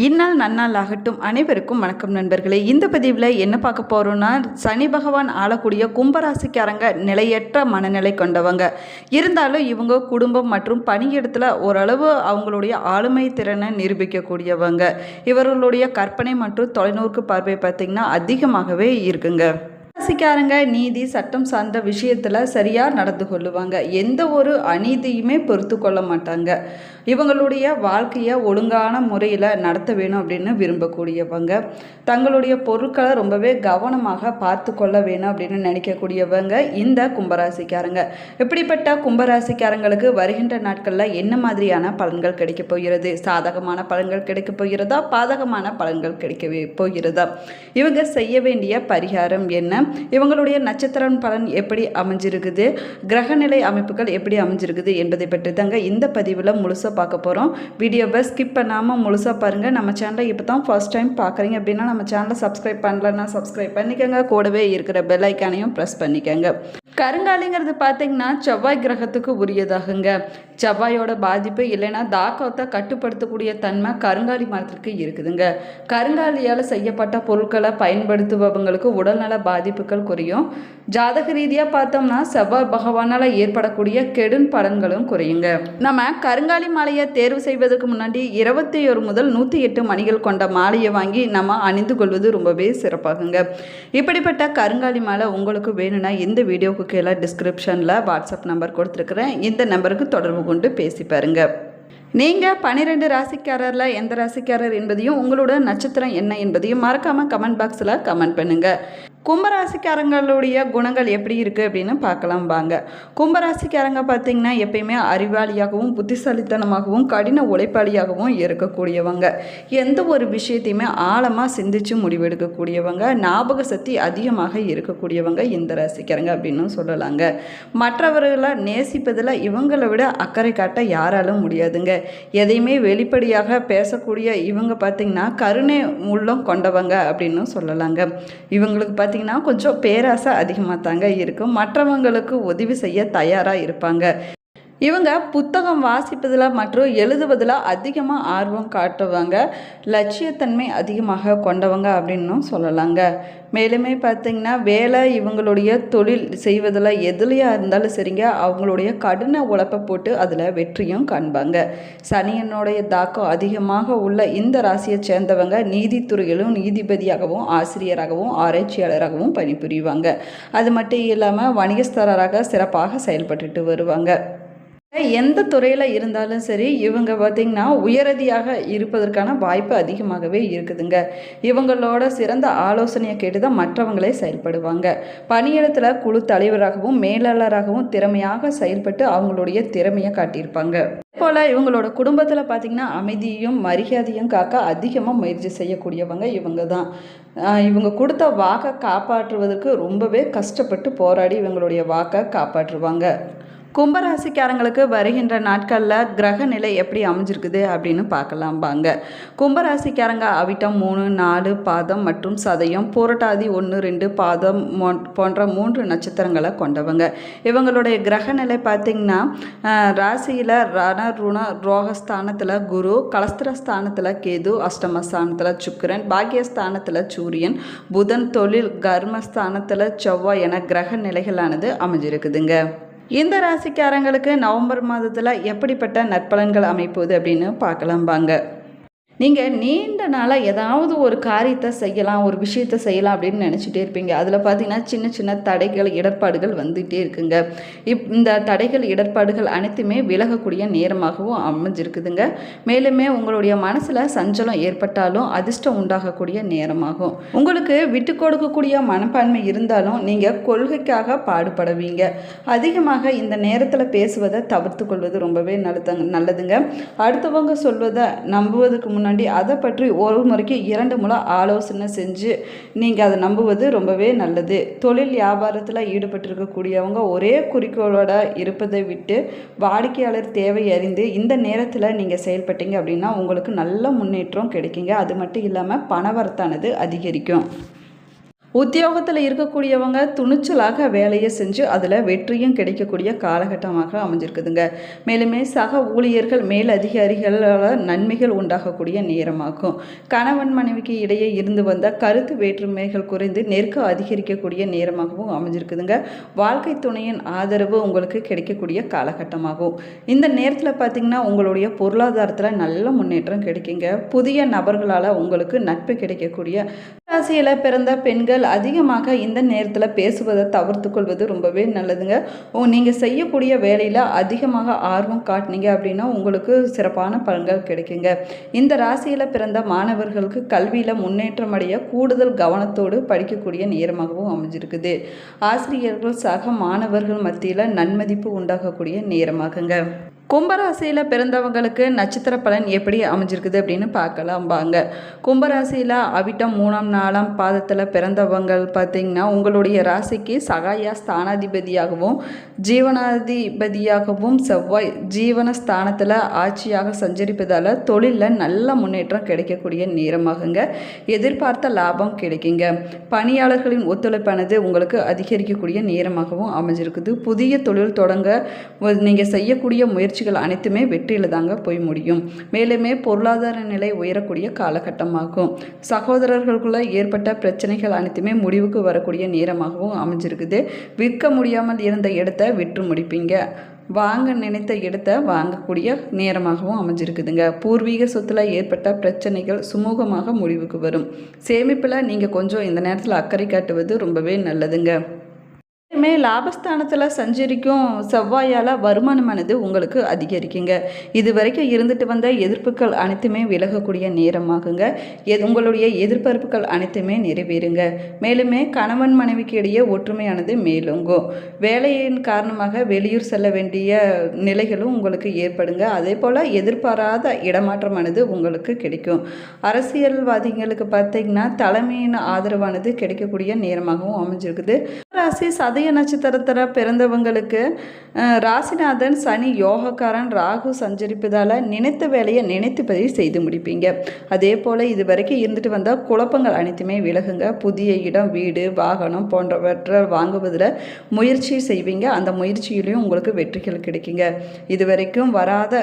இந்நாள் நன்னாள் ஆகட்டும். அனைவருக்கும் வணக்கம் நண்பர்களே. இந்த பதிவில் என்ன பார்க்க போகிறோன்னா சனி பகவான் ஆளக்கூடிய கும்பராசிக்காரங்க நிலையற்ற மனநிலை கொண்டவங்க. இருந்தாலும் இவங்க குடும்பம் மற்றும் பணியிடத்தில் ஓரளவு அவங்களுடைய ஆளுமை திறனை நிரூபிக்கக்கூடியவங்க. இவர்களுடைய கற்பனை மற்றும் தொலைநோக்கு பார்வை பார்த்திங்கன்னா அதிகமாகவே இருக்குங்க. ராசிக்காரங்க நீதி சட்டம் சார்ந்த விஷயத்தில் சரியாக நடந்து கொள்ளுவாங்க. எந்த ஒரு அநீதியுமே பொறுத்து கொள்ள மாட்டாங்க. இவங்களுடைய வாழ்க்கையை ஒழுங்கான முறையில் நடத்த வேணும் அப்படின்னு விரும்பக்கூடியவங்க தங்களுடைய பொருட்களை ரொம்பவே கவனமாக பார்த்து கொள்ள வேணும் அப்படின்னு நினைக்கக்கூடியவங்க இந்த கும்பராசிக்காரங்க. இப்படிப்பட்ட கும்பராசிக்காரங்களுக்கு வருகின்ற நாட்களில் என்ன மாதிரியான பலன்கள் கிடைக்கப் போகிறது? சாதகமான பலன்கள் கிடைக்கப் போகிறதா? பாதகமான பலன்கள் கிடைக்கவே போகிறதா? இவங்க செய்ய வேண்டிய பரிகாரம் என்ன? இவங்களுடைய நட்சத்திரம் பலன் எப்படி அமைஞ்சிருக்குது? கிரகநிலை அமைப்புகள் எப்படி அமைஞ்சிருக்குது என்பதை பற்றி தாங்க இந்த பதிவில் முழுசாக பார்க்க போகிறோம் வீடியோவை ஸ்கிப் பண்ணாமல் முழுசாக பாருங்கள் நம்ம சேனலை இப்போ தான் ஃபர்ஸ்ட் டைம் பார்க்குறீங்க அப்படின்னா நம்ம சேனலை சப்ஸ்கிரைப் பண்ணலன்னா சப்ஸ்கிரைப் பண்ணிக்கோங்க. கூடவே இருக்கிற பெல் ஐக்கானையும் ப்ரெஸ் பண்ணிக்கோங்க. கருங்காலிங்கிறது பார்த்தீங்கன்னா செவ்வாய் கிரகத்துக்கு உரியதாகுங்க. செவ்வாயோட பாதிப்பு இல்லைன்னா தாக்கத்தை கட்டுப்படுத்தக்கூடிய தன்மை கருங்காலி மரத்திற்கு இருக்குதுங்க. கருங்காலியால் செய்யப்பட்ட பொருட்களை பயன்படுத்துபவங்களுக்கு உடல்நல பாதிப்புகள் குறையும். ஜாதக ரீதியாக பார்த்தோம்னா செவ்வாய் பகவானால் ஏற்படக்கூடிய கெடும் பலன்களும் குறையுங்க. நம்ம கருங்காலி மாலையை தேர்வு செய்வதற்கு முன்னாடி இருபத்தி ஒரு முதல் நூற்றி எட்டு மணிகள் கொண்ட மாலையை வாங்கி நம்ம அணிந்து கொள்வது ரொம்பவே சிறப்பாகுங்க. இப்படிப்பட்ட கருங்காலி மாலை உங்களுக்கு வேணும்னா இந்த வீடியோவுக்கு கீழே டிஸ்கிரிப்ஷனில் வாட்ஸ்அப் நம்பர் கொடுத்துருக்குறேன். இந்த நம்பருக்கு தொடர்பு கொண்டு பேசி பாருங்கள் நீங்கள் பன்னிரெண்டு ராசிக்காரரில் எந்த ராசிக்காரர் என்பதையும் உங்களோட நட்சத்திரம் என்ன என்பதையும் மறக்காமல் கமெண்ட் பாக்ஸில் கமெண்ட் பண்ணுங்கள் கும்பராசிக்காரங்களுடைய குணங்கள் எப்படி இருக்குது அப்படின்னு பார்க்கலாம் வாங்க. கும்பராசிக்காரங்க பார்த்திங்கன்னா எப்பயுமே அறிவாளியாகவும் புத்திசாலித்தனமாகவும் கடின உழைப்பாளியாகவும் இருக்கக்கூடியவங்க. எந்த ஒரு விஷயத்தையுமே ஆழமாக சிந்தித்து முடிவெடுக்கக்கூடியவங்க. ஞாபக சக்தி அதிகமாக இருக்கக்கூடியவங்க இந்த ராசிக்காரங்க அப்படின்னு சொல்லலாங்க. மற்றவர்களை நேசிப்பதில் இவங்களை விட அக்கறை காட்ட யாராலும் முடியாதுங்க. எதையுமே வெளிப்படையாக பேசக்கூடிய இவங்க பார்த்திங்கன்னா கருணை உள்ளம் கொண்டவங்க அப்படின்னு சொல்லலாங்க. இவங்களுக்கு பார்த்திங்கன்னா கொஞ்சம் பேராசை அதிகமாக தாங்க இருக்கும். மற்றவங்களுக்கு உதவி செய்ய தயாராக இருப்பாங்க. இவங்க புத்தகம் வாசிப்பதில் மற்றும் எழுதுவதில் அதிகமாக ஆர்வம் காட்டுவாங்க லட்சியத்தன்மை அதிகமாக கொண்டவங்க அப்படின்னும் சொல்லலாங்க. மேலுமே பார்த்திங்கன்னா வேலை இவங்களுடைய தொழில் செய்வதில் எதுலையாக இருந்தாலும் சரிங்க அவங்களுடைய கடின உழைப்பை போட்டு அதில் வெற்றியும் காண்பாங்க. சனியனுடைய தாக்கம் அதிகமாக உள்ள இந்த ராசியை சேர்ந்தவங்க நீதித்துறையிலும் நீதிபதியாகவும் ஆசிரியராகவும் ஆராய்ச்சியாளராகவும் பணிபுரிவாங்க. அது மட்டும் இல்லாமல் வணிகஸ்தராக சிறப்பாக செயல்பட்டுட்டு வருவாங்க. எந்த துறையில் இருந்தாலும் சரி இவங்க பார்த்திங்கன்னா உயரதியாக இருப்பதற்கான வாய்ப்பு அதிகமாகவே இருக்குதுங்க. இவங்களோட சிறந்த ஆலோசனையை கேட்டு தான் மற்றவங்களே செயல்படுவாங்க. பணியிடத்தில் குழு தலைவராகவும் மேலாளராகவும் திறமையாக செயல்பட்டு அவங்களுடைய திறமையை காட்டியிருப்பாங்க. போல் இவங்களோட குடும்பத்தில் பார்த்திங்கன்னா அமைதியும் மரியாதையும் காக்க அதிகமாக முயற்சி செய்யக்கூடியவங்க இவங்க தான் இவங்க கொடுத்த வாக்கை காப்பாற்றுவதற்கு ரொம்பவே கஷ்டப்பட்டு போராடி இவங்களுடைய வாக்கை காப்பாற்றுவாங்க. கும்பராசிக்காரங்களுக்கு வருகின்ற நாட்களில் கிரக நிலை எப்படி அமைஞ்சிருக்குது அப்படின்னு பார்க்கலாம் வாங்க. கும்பராசிக்காரங்க அவிட்டம் மூணு நாலு பாதம் மற்றும் சதயம் புரட்டாதி ஒன்று ரெண்டு பாதம் போன்ற மூன்று நட்சத்திரங்களை கொண்டவங்க. இவங்களுடைய கிரக நிலை பார்த்திங்கன்னா ராசியில் ரண ருண ரோகஸ்தானத்தில் குரு கலஸ்திரஸ்தானத்தில் கேது அஷ்டமஸ்தானத்தில் சுக்கிரன் பாக்கியஸ்தானத்தில் சூரியன் புதன் தொழில் கர்மஸ்தானத்தில் செவ்வாய் என கிரக நிலைகளானது அமைஞ்சிருக்குதுங்க. இந்த ராசிக்காரங்களுக்கு நவம்பர் மாதத்தில் எப்படிப்பட்ட நற்பலன்கள் அமைப்புது அப்படின்னு பார்க்கலாம் வாங்க. நீங்கள் நீண்ட நாளாக ஏதாவது ஒரு காரியத்தை செய்யலாம் ஒரு விஷயத்தை செய்யலாம் அப்படின்னு நினச்சிட்டே இருப்பீங்க. அதில் பார்த்தீங்கன்னா சின்ன சின்ன தடைகள் இடர்பாடுகள் வந்துகிட்டே இருக்குங்க. இப் இந்த தடைகள் இடர்பாடுகள் அனைத்துமே விலகக்கூடிய நேரமாகவும் அமைஞ்சிருக்குதுங்க. மேலுமே உங்களுடைய மனசில் சஞ்சலம் ஏற்பட்டாலும் அதிர்ஷ்டம் உண்டாகக்கூடிய நேரமாகும். உங்களுக்கு விட்டு கொடுக்கக்கூடிய மனப்பான்மை இருந்தாலும் நீங்கள் கொள்கைக்காக பாடுபடுவீங்க. அதிகமாக இந்த நேரத்தில் பேசுவதை தவிர்த்து கொள்வது ரொம்பவே நல்லதுங்க நல்லதுங்க. அடுத்தவங்க சொல்வதை நம்புவதற்கு முன்னாடி வேண்டி அதை பற்றி ஒரு முறைக்கு இரண்டு முறை ஆலோசனை செஞ்சு நீங்கள் அதை நம்புவது ரொம்பவே நல்லது. தொழில் வியாபாரத்தில் ஈடுபட்டிருக்கக்கூடியவங்க ஒரே குறிக்கோளோட இருப்பதை விட்டு வாடிக்கையாளர் தேவை அறிந்து இந்த நேரத்தில் நீங்கள் செயல்பட்டீங்க அப்படின்னா உங்களுக்கு நல்ல முன்னேற்றம் கிடைக்குங்க. அது மட்டும் இல்லாமல் பணவரத்தானது அதிகரிக்கும். உத்தியோகத்தில் இருக்கக்கூடியவங்க துணிச்சலாக வேலையை செஞ்சு அதில் வெற்றியும் கிடைக்கக்கூடிய காலகட்டமாக அமைஞ்சிருக்குதுங்க. மேலுமே சக ஊழியர்கள் மேல் அதிகாரிகளால் நன்மைகள் உண்டாகக்கூடிய நேரமாகும். கணவன் மனைவிக்கு இடையே இருந்து வந்த கருத்து வேற்றுமைகள் குறைந்து நெருக்கம் அதிகரிக்கக்கூடிய நேரமாகவும் அமைஞ்சிருக்குதுங்க. வாழ்க்கை துணையின் ஆதரவு உங்களுக்கு கிடைக்கக்கூடிய காலகட்டமாகும். இந்த நேரத்தில் பார்த்தீங்கன்னா உங்களுடைய பொருளாதாரத்தில் நல்ல முன்னேற்றம் கிடைக்குங்க. புதிய நபர்களால் உங்களுக்கு நட்பு கிடைக்கக்கூடிய ராசியில் பிறந்த பெண்கள் அதிகமாக இந்த நேரத்தில் பேசுவதை தவிர்த்து கொள்வது ரொம்பவே நல்லதுங்க. நீங்கள் செய்யக்கூடிய வேலையில் அதிகமாக ஆர்வம் காட்டினீங்க அப்படின்னா உங்களுக்கு சிறப்பான பலன்கள் கிடைக்குங்க. இந்த ராசியில் பிறந்த மாணவர்களுக்கு கல்வியில் முன்னேற்றம் அடைய கூடுதல் கவனத்தோடு படிக்கக்கூடிய நேரமாகவும் அமைஞ்சிருக்குது. ஆசிரியர்கள் சக மாணவர்கள் மத்தியில் நன்மதிப்பு உண்டாகக்கூடிய நேரமாகுங்க. கும்பராசியில் பிறந்தவங்களுக்கு நட்சத்திர பலன் எப்படி அமைஞ்சிருக்குது அப்படின்னு பார்க்கலாம் வாங்க. கும்பராசியில் அவிட்டம் மூணாம் நாலாம் பாதத்தில் பிறந்தவங்கள் பார்த்திங்கன்னா உங்களுடைய ராசிக்கு சகாயா ஸ்தானாதிபதியாகவும் ஜீவனாதிபதியாகவும் செவ்வாய் ஜீவன ஸ்தானத்தில் ஆட்சியாக சஞ்சரிப்பதால் தொழிலில் நல்ல முன்னேற்றம் கிடைக்கக்கூடிய நேரமாகுங்க. எதிர்பார்த்த லாபம் கிடைக்குங்க. பணியாளர்களின் ஒத்துழைப்பானது உங்களுக்கு அதிகரிக்கக்கூடிய நேரமாகவும் அமைஞ்சிருக்குது. புதிய தொழில் தொடங்க நீங்கள் செய்யக்கூடிய முயற்சி முயற்சிகள் அனைத்துமே வெற்றியில் தாங்க போய் முடியும். மேலுமே பொருளாதார நிலை உயரக்கூடிய காலகட்டமாகும். சகோதரர்களுக்குள்ள ஏற்பட்ட பிரச்சனைகள் அனைத்துமே முடிவுக்கு வரக்கூடிய நேரமாகவும் அமைஞ்சிருக்குது. விற்க முடியாமல் இருந்த இடத்த விற்று முடிப்பீங்க. வாங்க நினைத்த இடத்தை வாங்கக்கூடிய நேரமாகவும் அமைஞ்சிருக்குதுங்க. பூர்வீக சொத்தில் ஏற்பட்ட பிரச்சனைகள் சுமூகமாக முடிவுக்கு வரும். சேமிப்பில் நீங்கள் கொஞ்சம் இந்த நேரத்தில் அக்கறை காட்டுவது ரொம்பவே நல்லதுங்க. எப்பயுமே லாபஸ்தானத்தில் சஞ்சரிக்கும் செவ்வாயால் வருமானமானது உங்களுக்கு அதிகரிக்குங்க. இது வரைக்கும் இருந்துட்டு வந்த எதிர்ப்புகள் அனைத்துமே விலகக்கூடிய நேரமாகுங்க. எது உங்களுடைய எதிர்பார்ப்புகள் அனைத்துமே நிறைவேறுங்க. மேலுமே கணவன் மனைவிக்கு இடையே ஒற்றுமையானது மேலுங்கும். வேலையின் காரணமாக வெளியூர் செல்ல வேண்டிய நிலைகளும் உங்களுக்கு ஏற்படுங்க. அதே போல் எதிர்பாராத இடமாற்றமானது உங்களுக்கு கிடைக்கும். அரசியல்வாதிகளுக்கு பார்த்தீங்கன்னா தலைமையின் ஆதரவானது கிடைக்கக்கூடிய நேரமாகவும் அமைஞ்சிருக்குது. ராசி சதய நட்சத்திரத்தில் பிறந்தவங்களுக்கு ராசிநாதன் சனி யோகக்காரன் ராகு சஞ்சரிப்பதால் நினைத்த வேலையை நினைத்தபடி செய்து முடிப்பீங்க. அதே போல் இது வரைக்கும் இருந்துட்டு வந்தால் குழப்பங்கள் அனைத்துமே விலகுங்க. புதிய இடம் வீடு வாகனம் போன்றவற்றை வாங்குவதில் முயற்சி செய்வீங்க. அந்த முயற்சியிலையும் உங்களுக்கு வெற்றிகள் கிடைக்குங்க. இது வரைக்கும் வராத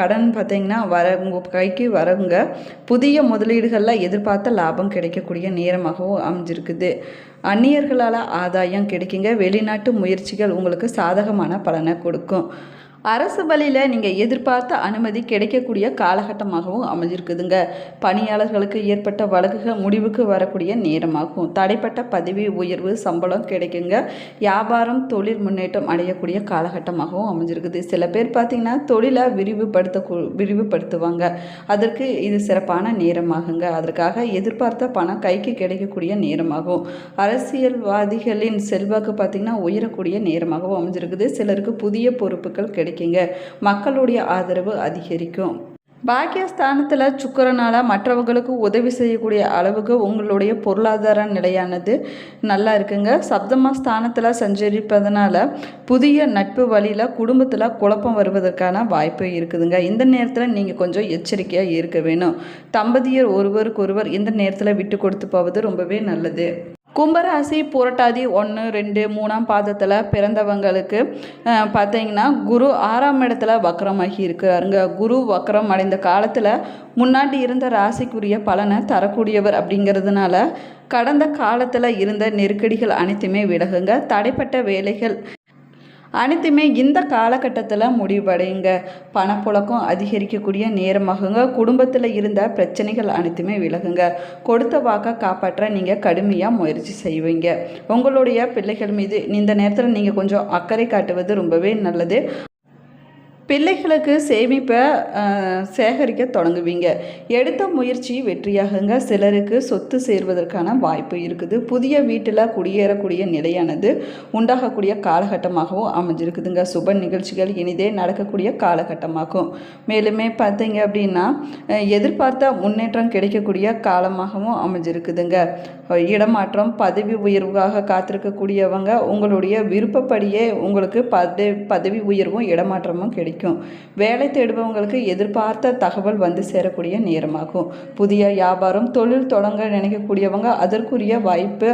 கடன் பார்த்தீங்கன்னா வர உங்கள் கைக்கு வரவங்க புதிய முதலீடுகளில் எதிர்பார்த்த லாபம் கிடைக்கக்கூடிய நேரமாகவும் அமைஞ்சிருக்குது. அந்நியர்களால் ஆதாயம் கிடைக்குங்க. வெளிநாட்டு முயற்சிகள் உங்களுக்கு சாதகமான பலனை கொடுக்கும். அரசு வழியில் நீங்கள் எதிர்பார்த்த அனுமதி கிடைக்கக்கூடிய காலகட்டமாகவும் அமைஞ்சிருக்குதுங்க. பணியாளர்களுக்கு ஏற்பட்ட வழக்குகள் முடிவுக்கு வரக்கூடிய நேரமாகும். தடைப்பட்ட பதவி உயர்வு சம்பளம் கிடைக்குங்க. வியாபாரம் தொழில் முன்னேற்றம் அடையக்கூடிய காலகட்டமாகவும் அமைஞ்சிருக்குது. சில பேர் பார்த்திங்கன்னா தொழிலை விரிவுபடுத்த விரிவுபடுத்துவாங்க. அதற்கு இது சிறப்பான நேரமாகுங்க. அதற்காக எதிர்பார்த்த பணம் கைக்கு கிடைக்கக்கூடிய நேரமாகும். அரசியல்வாதிகளின் செல்வாக்கு பார்த்திங்கன்னா உயரக்கூடிய நேரமாகவும் அமைஞ்சிருக்குது. சிலருக்கு புதிய பொறுப்புகள் கிடை கிடைக்குங்க. மக்களுடைய ஆதரவு அதிகரிக்கும். பாக்கியஸ்தானத்தில் சுக்கரனால் மற்றவங்களுக்கு உதவி செய்யக்கூடிய அளவுக்கு உங்களுடைய பொருளாதார நிலையானது நல்லா இருக்குங்க. சப்தமா ஸ்தானத்தில் சஞ்சரிப்பதனால புதிய நட்பு வழியில் குடும்பத்தில் குழப்பம் வருவதற்கான வாய்ப்பு இருக்குதுங்க. இந்த நேரத்தில் நீங்கள் கொஞ்சம் எச்சரிக்கையாக இருக்க வேணும். தம்பதியர் ஒருவருக்கொருவர் இந்த நேரத்தில் விட்டு கொடுத்து போவது ரொம்பவே நல்லது. கும்பராசி புரட்டாதி ஒன்று ரெண்டு மூணாம் பாதத்தில் பிறந்தவங்களுக்கு பார்த்தீங்கன்னா குரு ஆறாம் இடத்துல வக்கரமாகி இருக்கிறாருங்க. குரு வக்கரம் அடைந்த காலத்தில் முன்னாடி இருந்த ராசிக்குரிய பலனை தரக்கூடியவர் அப்படிங்கிறதுனால கடந்த காலத்தில் இருந்த நெருக்கடிகள் அனைத்துமே விலகுங்க. தடைப்பட்ட வேலைகள் அனைத்துமே இந்த காலகட்டத்தில் முடிவடையுங்க. பணப்புழக்கம் அதிகரிக்கக்கூடிய நேரமாகுங்க. குடும்பத்தில் இருந்த பிரச்சனைகள் அனைத்துமே விலகுங்க. கொடுத்த வாக்கை காப்பாற்ற நீங்கள் கடுமையாக முயற்சி செய்வீங்க. உங்களுடைய பிள்ளைகள் மீது இந்த நேரத்தில் நீங்கள் கொஞ்சம் அக்கறை காட்டுவது ரொம்பவே நல்லது. பிள்ளைகளுக்கு சேமிப்பை சேகரிக்க தொடங்குவீங்க. எடுத்த முயற்சி வெற்றியாகுங்க. சிலருக்கு சொத்து சேர்வதற்கான வாய்ப்பு இருக்குது. புதிய வீட்டில் குடியேறக்கூடிய நிலையானது உண்டாகக்கூடிய காலகட்டமாகவும் அமைஞ்சிருக்குதுங்க. சுப நிகழ்ச்சிகள் இனிதே நடக்கக்கூடிய காலகட்டமாகும். மேலுமே பார்த்தீங்க அப்படின்னா எதிர்பார்த்த முன்னேற்றம் கிடைக்கக்கூடிய காலமாகவும் அமைஞ்சிருக்குதுங்க. இடமாற்றம் பதவி உயர்வுக்காக காத்திருக்கக்கூடியவங்க உங்களுடைய விருப்பப்படியே உங்களுக்கு பதவி பதவி உயர்வும் இடமாற்றமும் கிடைக்கும். கிடைக்கும். வேலை தேடுபவங்களுக்கு எதிர்பார்த்த தகவல் வந்து சேரக்கூடிய நேரமாகும். புதிய வியாபாரம் தொழில் தொடங்க நினைக்கக்கூடியவங்க அதற்குரிய வாய்ப்பு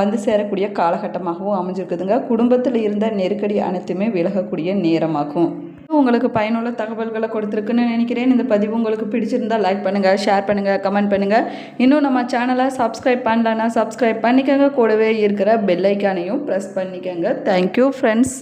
வந்து சேரக்கூடிய காலகட்டமாகவும் அமைஞ்சிருக்குதுங்க. குடும்பத்தில் இருந்த நெருக்கடி அனைத்துமே விலகக்கூடிய நேரமாகும். உங்களுக்கு பயனுள்ள தகவல்களை கொடுத்துருக்குன்னு நினைக்கிறேன். இந்த பதிவு உங்களுக்கு பிடிச்சிருந்தா லைக் பண்ணுங்கள் ஷேர் பண்ணுங்கள் கமெண்ட் பண்ணுங்கள் இன்னும் நம்ம சேனலை சப்ஸ்கிரைப் பண்ணலன்னா சப்ஸ்கிரைப் பண்ணிக்கோங்க. கூடவே இருக்கிற பெல்லைக்கானையும் ப்ரெஸ் பண்ணிக்கோங்க. Thank you friends